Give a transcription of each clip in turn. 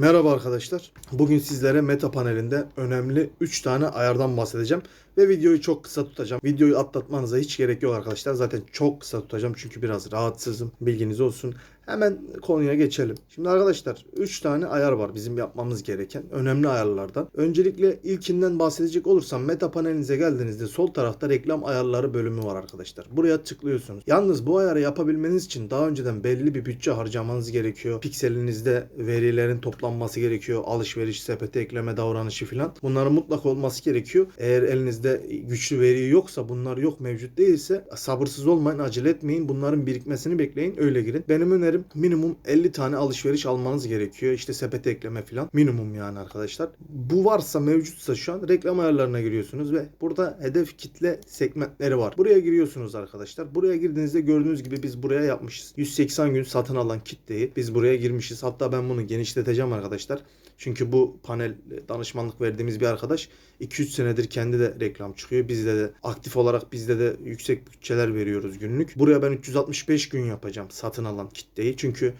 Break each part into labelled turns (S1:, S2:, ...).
S1: Merhaba arkadaşlar. Bugün sizlere Meta panelinde önemli 3 tane ayardan bahsedeceğim. Ve videoyu çok kısa tutacağım. Videoyu atlatmanıza hiç gerek yok arkadaşlar. Zaten çok kısa tutacağım çünkü biraz rahatsızım. Bilginiz olsun. Hemen konuya geçelim. Şimdi arkadaşlar 3 tane ayar var bizim yapmamız gereken önemli ayarlardan. Öncelikle ilkinden bahsedecek olursam meta panelinize geldiğinizde sol tarafta reklam ayarları bölümü var arkadaşlar. Buraya tıklıyorsunuz. Yalnız bu ayarı yapabilmeniz için daha önceden belli bir bütçe harcamanız gerekiyor. Pikselinizde verilerin toplanması gerekiyor. Alışveriş, sepete ekleme davranışı filan. Bunların mutlak olması gerekiyor. Eğer elinizde güçlü veri yoksa bunlar yok mevcut değilse sabırsız olmayın acele etmeyin. Bunların birikmesini bekleyin öyle girin. Benim önerim minimum 50 tane alışveriş almanız gerekiyor. İşte sepete ekleme filan. Minimum yani arkadaşlar. Bu varsa mevcutsa şu an reklam ayarlarına giriyorsunuz ve burada hedef kitle segmentleri var. Buraya giriyorsunuz arkadaşlar. Buraya girdiğinizde gördüğünüz gibi biz buraya yapmışız. 180 gün satın alan kitleyi biz buraya girmişiz. Hatta ben bunu genişleteceğim arkadaşlar. Çünkü bu panel danışmanlık verdiğimiz bir arkadaş 2-3 senedir kendi de reklam çıkıyor. Bizde de aktif olarak bizde de yüksek bütçeler veriyoruz günlük. Buraya ben 365 gün yapacağım satın alan kitleyi. Çünkü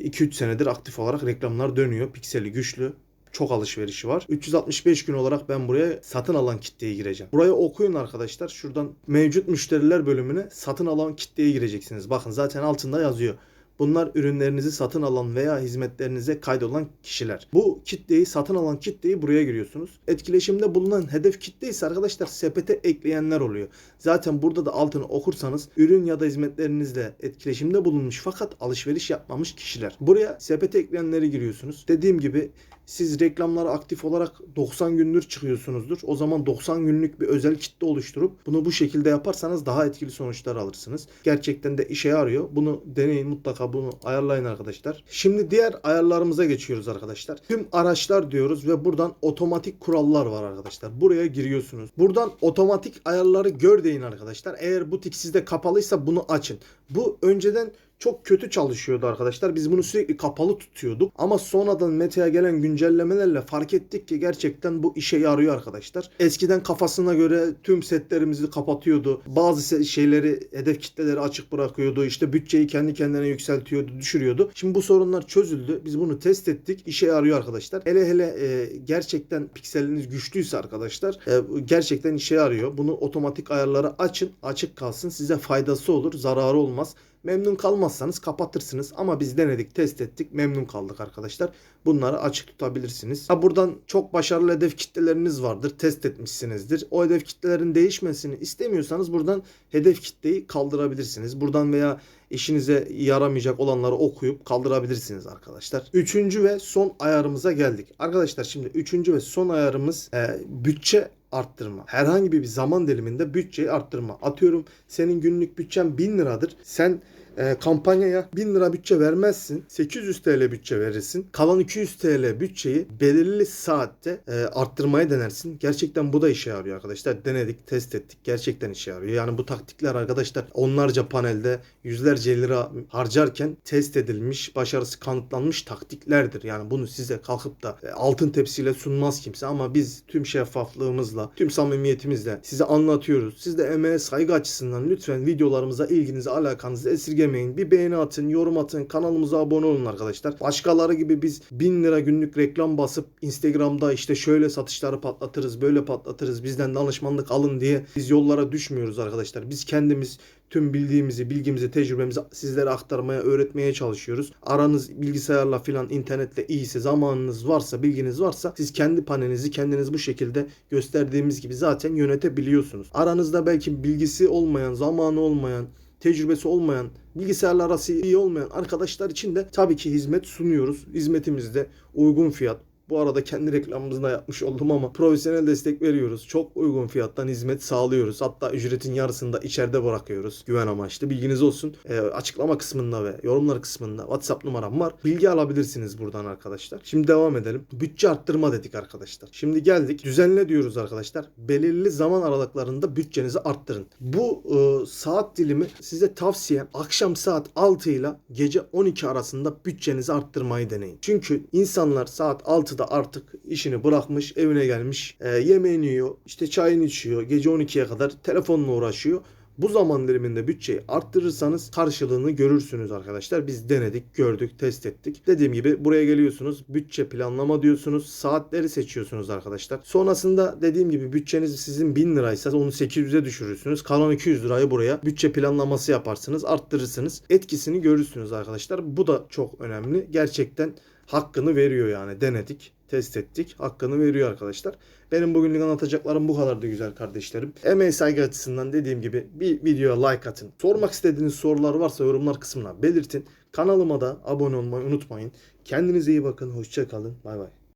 S1: e, 2-3 senedir aktif olarak reklamlar dönüyor. Pikseli güçlü çok alışverişi var. 365 gün olarak ben buraya satın alan kitleye gireceğim. Burayı okuyun arkadaşlar. Şuradan mevcut müşteriler bölümüne satın alan kitleye gireceksiniz. Bakın zaten altında yazıyor. Bunlar ürünlerinizi satın alan veya hizmetlerinize kaydolan kişiler. Bu kitleyi satın alan kitleyi buraya giriyorsunuz. Etkileşimde bulunan hedef kitle ise arkadaşlar sepete ekleyenler oluyor. Zaten burada da altını okursanız ürün ya da hizmetlerinizle etkileşimde bulunmuş fakat alışveriş yapmamış kişiler. Buraya sepete ekleyenleri giriyorsunuz. Dediğim gibi siz reklamlara aktif olarak 90 gündür çıkıyorsunuzdur. O zaman 90 günlük bir özel kitle oluşturup bunu bu şekilde yaparsanız daha etkili sonuçlar alırsınız. Gerçekten de işe yarıyor. Bunu deneyin mutlaka bunu ayarlayın arkadaşlar. Şimdi diğer ayarlarımıza geçiyoruz arkadaşlar. Tüm araçlar diyoruz ve buradan otomatik kurallar var arkadaşlar. Buraya giriyorsunuz. Buradan otomatik ayarları gör deyin arkadaşlar. Eğer bu tik sizde kapalıysa bunu açın. Bu önceden çok kötü çalışıyordu arkadaşlar. Biz bunu sürekli kapalı tutuyorduk. Ama sonradan Meta'ya gelen güncellemelerle fark ettik ki gerçekten bu işe yarıyor arkadaşlar. Eskiden kafasına göre tüm setlerimizi kapatıyordu. Bazı şeyleri, hedef kitleleri açık bırakıyordu. İşte bütçeyi kendi kendine yükseltiyordu, düşürüyordu. Şimdi bu sorunlar çözüldü. Biz bunu test ettik. İşe yarıyor arkadaşlar. Hele hele e, gerçekten pikseliniz güçlüyse arkadaşlar e, gerçekten işe yarıyor. Bunu otomatik ayarları açın. Açık kalsın. Size faydası olur. Zararı olmaz. Memnun kalmazsanız kapatırsınız ama biz denedik, test ettik, memnun kaldık arkadaşlar. Bunları açık tutabilirsiniz. Ha buradan çok başarılı hedef kitleleriniz vardır, test etmişsinizdir. O hedef kitlelerin değişmesini istemiyorsanız buradan hedef kitleyi kaldırabilirsiniz. Buradan veya işinize yaramayacak olanları okuyup kaldırabilirsiniz arkadaşlar. Üçüncü ve son ayarımıza geldik. Arkadaşlar şimdi üçüncü ve son ayarımız e, bütçe arttırma. Herhangi bir zaman diliminde bütçeyi arttırma. Atıyorum senin günlük bütçen 1000 liradır. Sen e, kampanyaya 1000 lira bütçe vermezsin. 800 TL bütçe verirsin. Kalan 200 TL bütçeyi belirli saatte e, arttırmaya denersin. Gerçekten bu da işe yarıyor arkadaşlar. Denedik, test ettik. Gerçekten işe yarıyor. Yani bu taktikler arkadaşlar onlarca panelde yüzlerce lira harcarken test edilmiş, başarısı kanıtlanmış taktiklerdir. Yani bunu size kalkıp da e, altın tepsiyle sunmaz kimse ama biz tüm şeffaflığımızla, tüm samimiyetimizle size anlatıyoruz. Siz de emeğe saygı açısından lütfen videolarımıza ilginizi, alakanızı esirgemeyin. Bir beğeni atın, yorum atın, kanalımıza abone olun arkadaşlar. Başkaları gibi biz 1000 lira günlük reklam basıp Instagram'da işte şöyle satışları patlatırız, böyle patlatırız, bizden danışmanlık alın diye biz yollara düşmüyoruz arkadaşlar. Biz kendimiz tüm bildiğimizi, bilgimizi, tecrübemizi sizlere aktarmaya, öğretmeye çalışıyoruz. Aranız bilgisayarla filan internetle iyiyse, zamanınız varsa, bilginiz varsa siz kendi panelinizi kendiniz bu şekilde gösterdiğimiz gibi zaten yönetebiliyorsunuz. Aranızda belki bilgisi olmayan, zamanı olmayan, tecrübesi olmayan, bilgisayarla arası iyi olmayan arkadaşlar için de tabii ki hizmet sunuyoruz. Hizmetimizde uygun fiyat, bu arada kendi reklamımızı yapmış oldum ama profesyonel destek veriyoruz. Çok uygun fiyattan hizmet sağlıyoruz. Hatta ücretin yarısını da içeride bırakıyoruz. Güven amaçlı. Bilginiz olsun. Ee, açıklama kısmında ve yorumlar kısmında WhatsApp numaram var. Bilgi alabilirsiniz buradan arkadaşlar. Şimdi devam edelim. Bütçe arttırma dedik arkadaşlar. Şimdi geldik. Düzenle diyoruz arkadaşlar. Belirli zaman aralıklarında bütçenizi arttırın. Bu e, saat dilimi size tavsiyem akşam saat 6 ile gece 12 arasında bütçenizi arttırmayı deneyin. Çünkü insanlar saat 6 da artık işini bırakmış, evine gelmiş, e, yemeğini yiyor, işte çayını içiyor, gece 12'ye kadar telefonla uğraşıyor. Bu zaman diliminde bütçeyi arttırırsanız karşılığını görürsünüz arkadaşlar. Biz denedik, gördük, test ettik. Dediğim gibi buraya geliyorsunuz. Bütçe planlama diyorsunuz. Saatleri seçiyorsunuz arkadaşlar. Sonrasında dediğim gibi bütçeniz sizin 1000 liraysa onu 800'e düşürürsünüz. Kalan 200 lirayı buraya bütçe planlaması yaparsınız. Arttırırsınız. Etkisini görürsünüz arkadaşlar. Bu da çok önemli. Gerçekten hakkını veriyor yani. Denedik, test ettik. Hakkını veriyor arkadaşlar. Benim bugünlük anlatacaklarım bu kadardı güzel kardeşlerim. Emeği saygı açısından dediğim gibi bir videoya like atın. Sormak istediğiniz sorular varsa yorumlar kısmına belirtin. Kanalıma da abone olmayı unutmayın. Kendinize iyi bakın. Hoşça kalın. Bay bay.